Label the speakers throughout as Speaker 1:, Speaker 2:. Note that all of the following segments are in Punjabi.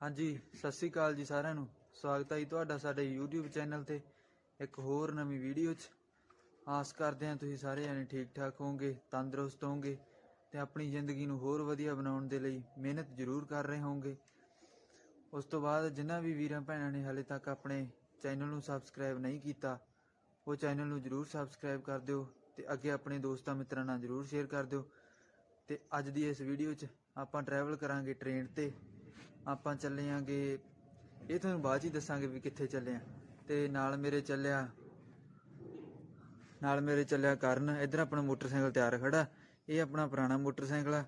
Speaker 1: ਹਾਂਜੀ, ਸਤਿ ਸ੍ਰੀ ਅਕਾਲ ਜੀ ਸਾਰਿਆਂ ਨੂੰ। ਸਵਾਗਤ ਹੈ ਜੀ ਤੁਹਾਡਾ ਸਾਡੇ YouTube ਚੈਨਲ ਤੇ, ਇੱਕ ਹੋਰ ਨਵੀਂ ਵੀਡੀਓ 'ਚ। ਆਸ ਕਰਦੇ ਹਾਂ ਤੁਸੀਂ ਸਾਰੇ ਜਣੇ ਠੀਕ ਠਾਕ ਹੋਵੋਗੇ, ਤੰਦਰੁਸਤ ਹੋਵੋਗੇ ਤੇ ਆਪਣੀ ਜ਼ਿੰਦਗੀ ਨੂੰ ਹੋਰ ਵਧੀਆ ਬਣਾਉਣ ਦੇ ਲਈ ਮਿਹਨਤ ਜ਼ਰੂਰ ਕਰ ਰਹੇ ਹੋਵੋਗੇ। ਉਸ ਤੋਂ ਬਾਅਦ ਜਿਨ੍ਹਾਂ ਵੀ ਵੀਰਾਂ ਭੈਣਾਂ ਨੇ ਹਾਲੇ ਤੱਕ ਆਪਣੇ ਚੈਨਲ ਨੂੰ ਸਬਸਕ੍ਰਾਈਬ ਨਹੀਂ ਕੀਤਾ, ਉਹ ਚੈਨਲ ਨੂੰ ਜ਼ਰੂਰ ਸਬਸਕ੍ਰਾਈਬ ਕਰ ਦਿਓ ਤੇ ਅੱਗੇ ਆਪਣੇ ਦੋਸਤਾਂ ਮਿੱਤਰਾਂ ਨਾਲ ਜ਼ਰੂਰ ਸ਼ੇਅਰ ਕਰ ਦਿਓ। ਤੇ ਅੱਜ ਦੀ ਇਸ ਵੀਡੀਓ 'ਚ ਆਪਾਂ ਟਰੈਵਲ ਕਰਾਂਗੇ ਟ੍ਰੇਨ ਤੇ। ਆਪਾਂ ਚੱਲੇ ਆਂਗੇ। ਇਹ ਤੁਹਾਨੂੰ ਬਾਅਦ 'ਚ ਹੀ ਦੱਸਾਂਗੇ ਵੀ ਕਿੱਥੇ ਚੱਲੇ ਆ। ਤੇ ਨਾਲ ਮੇਰੇ ਚੱਲਿਆ, ਨਾਲ ਮੇਰੇ ਚੱਲਿਆ ਕਰਨ। ਇੱਧਰ ਆਪਣਾ ਮੋਟਰਸਾਈਕਲ ਤਿਆਰ ਖੜਾ। ਇਹ ਆਪਣਾ ਪੁਰਾਣਾ ਮੋਟਰਸਾਈਕਲ ਆ।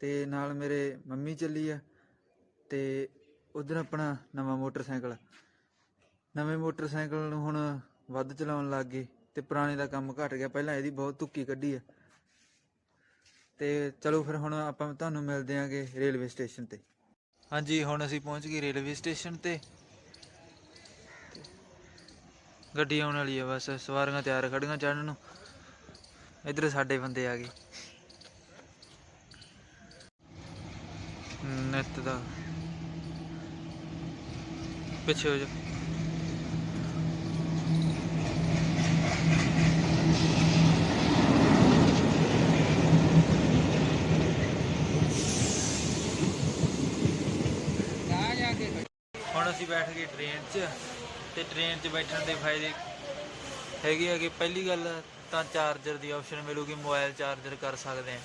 Speaker 1: ਤੇ ਨਾਲ ਮੇਰੇ ਮੰਮੀ ਚੱਲੀ ਆ। ਤੇ ਉਧਰ ਆਪਣਾ ਨਵਾਂ ਮੋਟਰਸਾਈਕਲ ਨਵੇਂ ਮੋਟਰਸਾਈਕਲ ਨੂੰ ਹੁਣ ਵੱਧ ਚਲਾਉਣ ਲੱਗ ਗਏ ਤੇ ਪੁਰਾਣੇ ਦਾ ਕੰਮ ਘਟ ਗਿਆ। ਪਹਿਲਾਂ ਇਹਦੀ ਬਹੁਤ ਧੁੱਕੀ ਕੱਢੀ ਆ। ਤੇ ਚਲੋ ਫਿਰ ਹੁਣ ਆਪਾਂ ਤੁਹਾਨੂੰ ਮਿਲਦੇ ਆਂਗੇ ਰੇਲਵੇ ਸਟੇਸ਼ਨ ਤੇ। ਹਾਂਜੀ, ਹੁਣ ਅਸੀਂ ਪਹੁੰਚ ਗਏ ਰੇਲਵੇ ਸਟੇਸ਼ਨ ਤੇ। ਗੱਡੀ ਆਉਣ ਵਾਲੀ ਹੈ ਬਸ ਸਵਾਰੀਆਂ ਤਿਆਰ ਖੜੀਆਂ ਚੜਨ ਨੂੰ। ਇੱਧਰ ਸਾਡੇ ਬੰਦੇ ਆ ਗਏ। ਨਿੱਤ ਦਾ। ਪਿੱਛੇ ਹੋ ਜਾ ਹੁਣ ਅਸੀਂ ਬੈਠ ਗਏ ਟ੍ਰੇਨ 'ਚ ਤੇ ਟ੍ਰੇਨ 'ਚ ਬੈਠਣ ਦੇ ਫਾਇਦੇ ਹੈਗੇ ਆ ਕਿ ਪਹਿਲੀ ਗੱਲ ਤਾਂ ਚਾਰਜਰ ਦੀ ਆਪਸ਼ਨ ਮਿਲੂਗੀ ਮੋਬਾਈਲ ਚਾਰਜਰ ਕਰ ਸਕਦੇ ਆ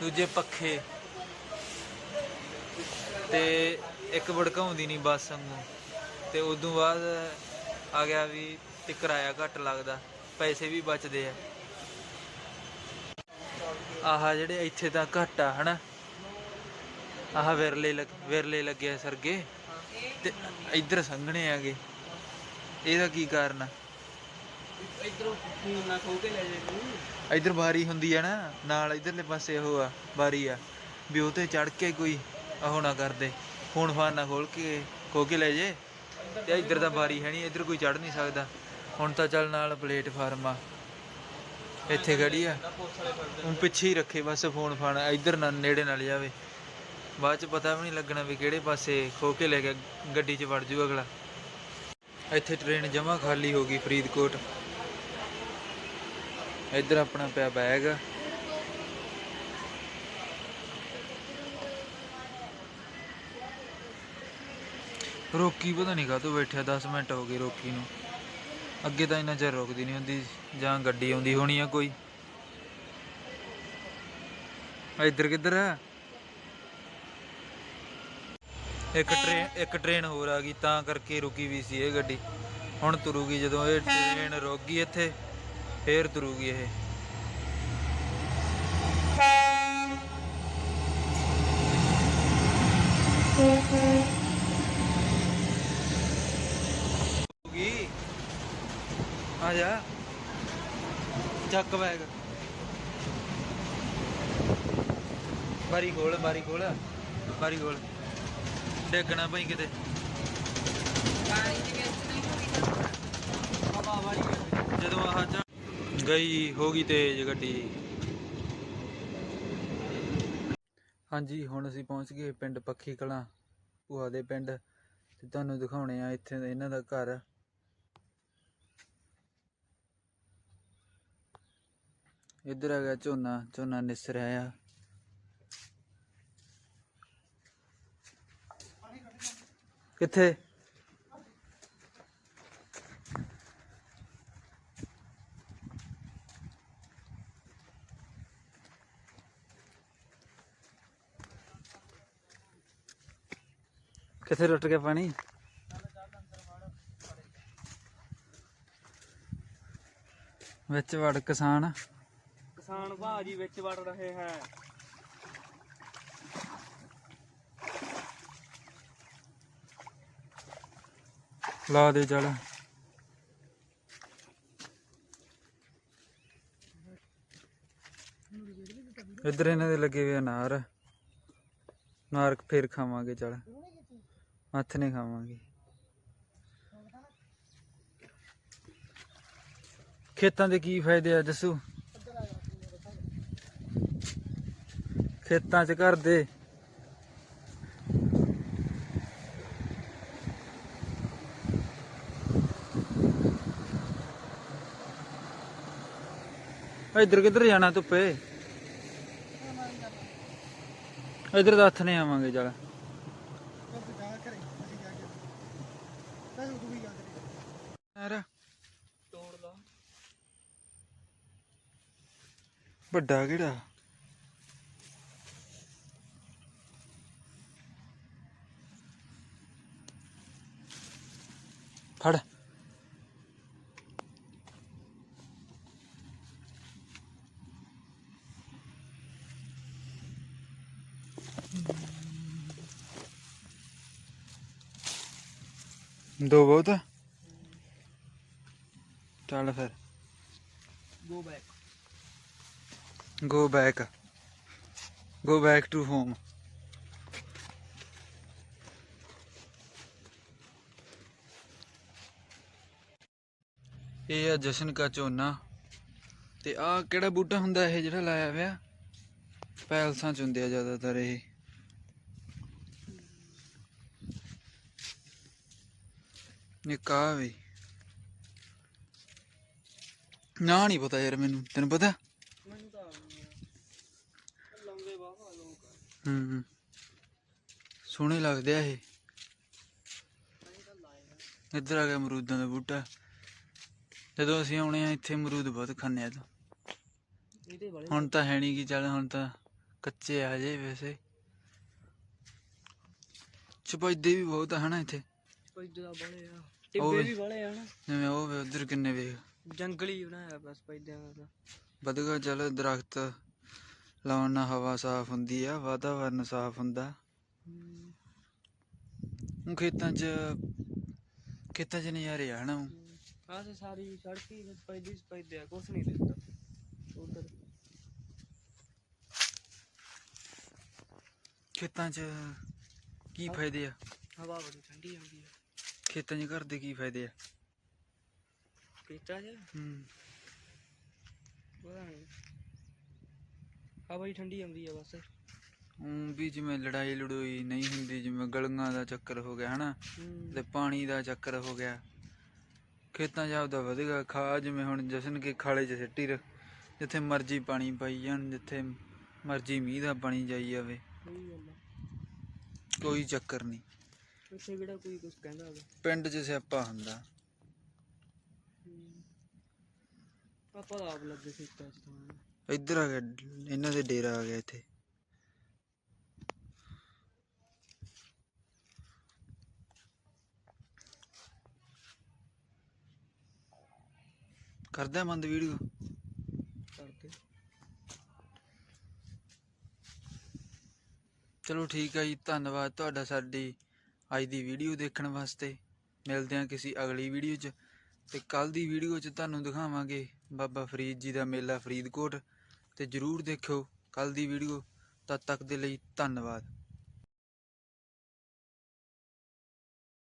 Speaker 1: ਦੂਜੇ ਪੱਖੇ ਤੇ ਇੱਕ ਭੜਕਾਉਂਦੀ ਨਹੀਂ ਬੱਸ ਵਾਂਗੂ। ਤੇ ਉਦੋਂ ਬਾਅਦ ਆ ਗਿਆ ਵੀ ਤੇ ਕਿਰਾਇਆ ਘੱਟ ਲੱਗਦਾ, ਪੈਸੇ ਵੀ ਬਚਦੇ ਆ। ਆਹ ਜਿਹੜੇ ਇੱਥੇ ਤਾਂ ਘੱਟ ਆ, ਹਨਾ? ਆਹ ਵਿਰਲੇ ਲੱਗ ਵਿਰਲੇ ਲੱਗੇ ਸਰਗੇ। ਤੇ ਇੱਧਰ ਸੰਘਣੇ ਆਗੇ ਇਹਦਾ ਕੀ ਕਾਰਨ ਆ?
Speaker 2: ਇਧਰੋਂ ਫੋਨ ਨਾ ਖੋ ਕੇ ਲੈ ਜੇ ਤੂੰ
Speaker 1: ਇੱਧਰ ਬਾਰੀ ਹੁੰਦੀ ਆ ਨਾ ਨਾਲ ਇੱਧਰਲੇ ਪਾਸੇ ਉਹ ਆ ਬਾਰੀ ਆ। ਵੀ ਉਹ ਤੇ ਚੜ ਕੇ ਕੋਈ ਉਹ ਨਾ ਕਰਦੇ। ਫੋਨ ਫਾਨ ਨਾ ਖੋਲ ਕੇ ਖੋ ਕੇ ਲੈ ਜੇ। ਤੇ ਇੱਧਰ ਤਾਂ ਬਾਰੀ ਹੈ ਨਹੀਂ ਇੱਧਰ ਕੋਈ ਚੜ ਨਹੀਂ ਸਕਦਾ। ਹੁਣ ਤਾਂ ਚੱਲ ਨਾਲ ਪਲੇਟਫਾਰਮ ਆ। ਇੱਥੇ ਖੜੀ ਆ। ਉਹ ਪਿੱਛੇ ਹੀ ਰੱਖੇ ਬਸ ਫੋਨ ਫਾਨ ਇੱਧਰ ਨਾ ਨੇੜੇ ਨਾਲ ਜਾਵੇ ਬਾਅਦ ਚ ਪਤਾ ਵੀ ਨਹੀਂ ਲੱਗਣਾ ਵੀ ਕਿਹੜੇ ਪਾਸੇ ਖੋ ਕੇ ਲੈ ਗਿਆ, ਗੱਡੀ 'ਚ ਵੜ ਜੂ ਅਗਲਾ। ਇੱਥੇ ਟ੍ਰੇਨ ਜਮਾ ਖਾਲੀ ਹੋ ਗਈ ਫਰੀਦਕੋਟ। ਇੱਧਰ ਆਪਣਾ ਪਿਆ ਬੈਗ ਰੋਕੀ ਪਤਾ ਨਹੀਂ ਕਾਹਤੋਂ ਬੈਠਿਆ 10 ਮਿੰਟ ਹੋ ਗਏ ਰੋਕੀ ਨੂੰ। ਅੱਗੇ ਤਾਂ ਇੰਨਾ ਚਿਰ ਰੁਕਦੀ ਨਹੀਂ ਹੁੰਦੀ, ਜਾਂ ਗੱਡੀ ਆਉਂਦੀ ਹੋਣੀ ਆ ਕੋਈ। ਇੱਧਰ ਕਿੱਧਰ ਆ? ਇੱਕ ਟ੍ਰੇਨ ਇੱਕ ਟ੍ਰੇਨ ਹੋਰ ਆ ਗਈ ਤਾਂ ਕਰਕੇ ਰੁਕੀ ਵੀ ਸੀ ਇਹ ਗੱਡੀ। ਹੁਣ ਤੁਰੂਗੀ ਜਦੋਂ ਇਹ ਟ੍ਰੇਨ ਰੁਕ ਗਈ ਇੱਥੇ ਫੇਰ ਤੁਰੂਗੀ ਇਹ। ਹੋਗੀ ਆ ਜਾ। ਚੱਕ ਬੈਗ ਬਾਰੀ ਖੋਲ ਬਾਰੀ ਖੋਲ ਬਾਰੀ ਖੋਲ। ਡੇਗਣਾ ਪਈ ਕਿਤੇ। ਜਦੋਂ ਆਹ ਚ ਗਈ ਹੋ ਗਈ ਤੇਜ਼ ਗੱਡੀ। ਹਾਂਜੀ, ਹੁਣ ਅਸੀਂ ਪਹੁੰਚ ਗਏ ਪਿੰਡ ਪੱਖੀ ਕਲਾਂ, ਭੂਆ ਦੇ ਪਿੰਡ। ਤੇ ਤੁਹਾਨੂੰ ਦਿਖਾਉਣੇ ਆ ਇੱਥੇ ਇਹਨਾਂ ਦਾ ਘਰ। ਇੱਧਰ ਆ ਗਿਆ ਝੋਨਾ ਝੋਨਾ ਨਿਸਰਿਆ ਆ। ਕਿੱਥੇ? ਕਿੱਥੇ ਟੁੱਟ ਗਿਆ ਪਾਣੀ? ਵਿੱਚ ਵੜ ਕਿਸਾਨ।
Speaker 2: ਕਿਸਾਨ ਭਾਜੀ ਵਿੱਚ ਵੜ ਰਹੇ ਹੈ।
Speaker 1: ਲਾ ਦੇ ਚਲ ਇੱਧਰ ਇਹਨਾਂ ਦੇ ਲੱਗੇ ਹੋਏ ਅਨਾਰ ਨਾਰ। ਫੇਰ ਖਾਵਾਂਗੇ ਚਲ ਹੱਥ ਨੇ ਖਾਵਾਂਗੇ। ਖੇਤਾਂ ਦੇ ਕੀ ਫਾਇਦੇ ਆ ਦੱਸੋ ਖੇਤਾਂ 'ਚ ਘਰ ਦੇ ਇੱਧਰ ਕਿੱਧਰ ਜਾਣਾ ਧੁੱਪੇ? ਇੱਧਰ ਤਾਂ ਹੱਥ ਨੇ ਆਵਾਂਗੇ, ਚੱਲ। ਯਾਰ।
Speaker 2: ਤੋੜ ਲਾ
Speaker 1: ਵੱਡਾ ਕਿਹੜਾ? ਫੜ। ਦੋ ਬਹੁਤ? ਚੱਲ ਫਿਰ
Speaker 2: go back
Speaker 1: Go back. Go back to home. ਇਹ ਆ ਜਸ਼ਨ ਕਾ ਝੋਨਾ ਤੇ ਆ ਕਿਹੜਾ ਬੂਟਾ ਹੁੰਦਾ ਇਹ ਜਿਹੜਾ ਲਾਇਆ ਹੋਇਆ ਪੈਲਸਾਂ ਚ ਹੁੰਦੇ ਆ ਜ਼ਿਆਦਾਤਰ ਇਹ ਕਾ ਵੀ? ਨਾ ਨਹੀਂ ਪਤਾ ਯਾਰ ਮੈਨੂੰ ਤੈਨੂੰ ਪਤਾ?
Speaker 2: ਮੈਨੂੰ ਤਾਂ ਲੰਬੇ ਬਾਵਾ ਲੋਕ
Speaker 1: ਹੂੰ ਹੂੰ। ਸੋਹਣੇ ਲੱਗਦੇ ਆ ਇਹ। ਇੱਧਰ ਆ ਗਿਆ ਅਮਰੂਦਾਂ ਦਾ ਬੂਟਾ। ਜਦੋਂ ਅਸੀਂ ਆਉਣੇ ਆ ਇੱਥੇ ਅਮਰੂਦ ਬਹੁਤ ਖਾਂਦੇ ਆ ਤਾਂ। ਹੁਣ ਤਾਂ ਹੈ ਨਹੀਂ ਕੀ ਚੱਲ ਹੁਣ ਤਾਂ ਕੱਚੇ ਆ ਜੇ ਵੈਸੇ। ਚਪਾਈਦੇ ਵੀ ਬਹੁਤ ਆ ਹਨਾ ਇੱਥੇ।
Speaker 2: ਪੈਦੇ ਦਾ ਬੜੇ ਆ ਟਿੱਬੇ ਵੀ ਬੜੇ ਆ ਨਾ
Speaker 1: ਜਿਵੇਂ ਉਹ ਵੇ ਉਧਰ ਕਿੰਨੇ ਵੇਖ
Speaker 2: ਜੰਗਲੀ ਬਣਾਇਆ ਬਸ ਪੈਦਿਆਂ ਦਾ ਤਾਂ।
Speaker 1: ਵਧਗਾ ਚੱਲ ਦਰਖਤ ਲਾਉਣ ਨਾਲ ਹਵਾ ਸਾਫ਼ ਹੁੰਦੀ ਆ ਵਾਤਾਵਰਨ ਸਾਫ਼ ਹੁੰਦਾ
Speaker 2: ਹਮ,
Speaker 1: ਹੁਣ ਖੇਤਾਂ 'ਚ ਖੇਤਾਂ 'ਚ ਨਜ਼ਾਰੇ ਆ ਹਨਾ ਊਂ।
Speaker 2: ਹਮ। ਆਹ ਤੇ ਸਾਰੀ ਸੜਕ ਹੀ ਬਸ ਪੈਦੀ ਪੈਦੇ ਆ ਕੁਛ ਨਹੀਂ ਦਿਖਦਾ ਉਧਰ
Speaker 1: ਖੇਤਾਂ 'ਚ ਖੇਤਾਂ 'ਚ ਘਰ ਦੇ ਕੀ ਫਾਇਦੇ ਆ?
Speaker 2: ਪੀਤਾ ਜਾ
Speaker 1: ਹੂੰ।
Speaker 2: ਪਤਾ ਨਹੀਂ। ਹਵਾ ਹੀ ਠੰਡੀ ਆਉਂਦੀ ਆ ਬਸ।
Speaker 1: ਊਂ ਵੀ ਜਿਵੇਂ ਲੜਾਈ ਲੜੋਈ ਨਹੀਂ ਹੁੰਦੀ ਜਿਵੇਂ ਗਲੀਆਂ ਦਾ ਚੱਕਰ ਹੋ ਗਿਆ ਹਨਾ? ਤੇ ਪਾਣੀ ਦਾ ਚੱਕਰ ਹੋ ਗਿਆ। ਖੇਤਾਂ 'ਚ ਆਪਦਾ ਵਧੇਗਾ ਖਾ ਜਿਵੇਂ ਹੁਣ ਜਸ਼ਨ ਕੇ ਖਾਲੇ 'ਚ ਸਿੱਟੀ ਰੱਖ ਜਿੱਥੇ ਮਰਜ਼ੀ ਪਾਣੀ ਪਾਈ ਜਾਣ ਜਿੱਥੇ ਮਰਜ਼ੀ ਮੀਂਹ ਦਾ ਪਾਣੀ ਜਾਈ ਜਾਵੇ। ਕੋਈ ਚੱਕਰ ਨਹੀਂ।
Speaker 2: ਉੱਥੇ ਕਿਹੜਾ ਕੋਈ ਕੁਝ ਕਹਿੰਦਾ ਹੋਵੇ?
Speaker 1: ਪਿੰਡ 'ਚ ਸਿਆਪਾ ਹੁੰਦਾ।
Speaker 2: ਆਪਾਂ ਤਾਂ ਆਪ ਲੱਗੇ ਖੇਤਾਂ 'ਚ ਤਾਂ।
Speaker 1: ਇੱਧਰ ਆ ਗਿਆ ਇਹਨਾਂ ਦੇ ਡੇਰਾ ਆ ਗਿਆ ਇੱਥੇ। ਕਰਦਾ ਬੰਦ ਵੀਡੀਓ?
Speaker 2: ਕਰਦੇ
Speaker 1: ਚਲੋ ਠੀਕ ਹੈ ਜੀ ਧੰਨਵਾਦ ਤੁਹਾਡਾ ਸਾਡੀ ਅੱਜ ਦੀ ਵੀਡੀਓ ਦੇਖਣ ਵਾਸਤੇ। ਮਿਲਦੇ ਹਾਂ ਕਿਸੇ ਅਗਲੀ ਵੀਡੀਓ 'ਚ। ਤੇ ਕੱਲ ਦੀ ਵੀਡੀਓ 'ਚ ਤੁਹਾਨੂੰ ਦਿਖਾਵਾਂਗੇ ਬਾਬਾ ਫਰੀਦ ਜੀ ਦਾ ਮੇਲਾ ਫਰੀਦਕੋਟ। ਤੇ ਜਰੂਰ ਦੇਖਿਓ ਕੱਲ ਦੀ ਵੀਡੀਓ ਤਦ ਤੱਕ ਦੇ ਲਈ ਧੰਨਵਾਦ।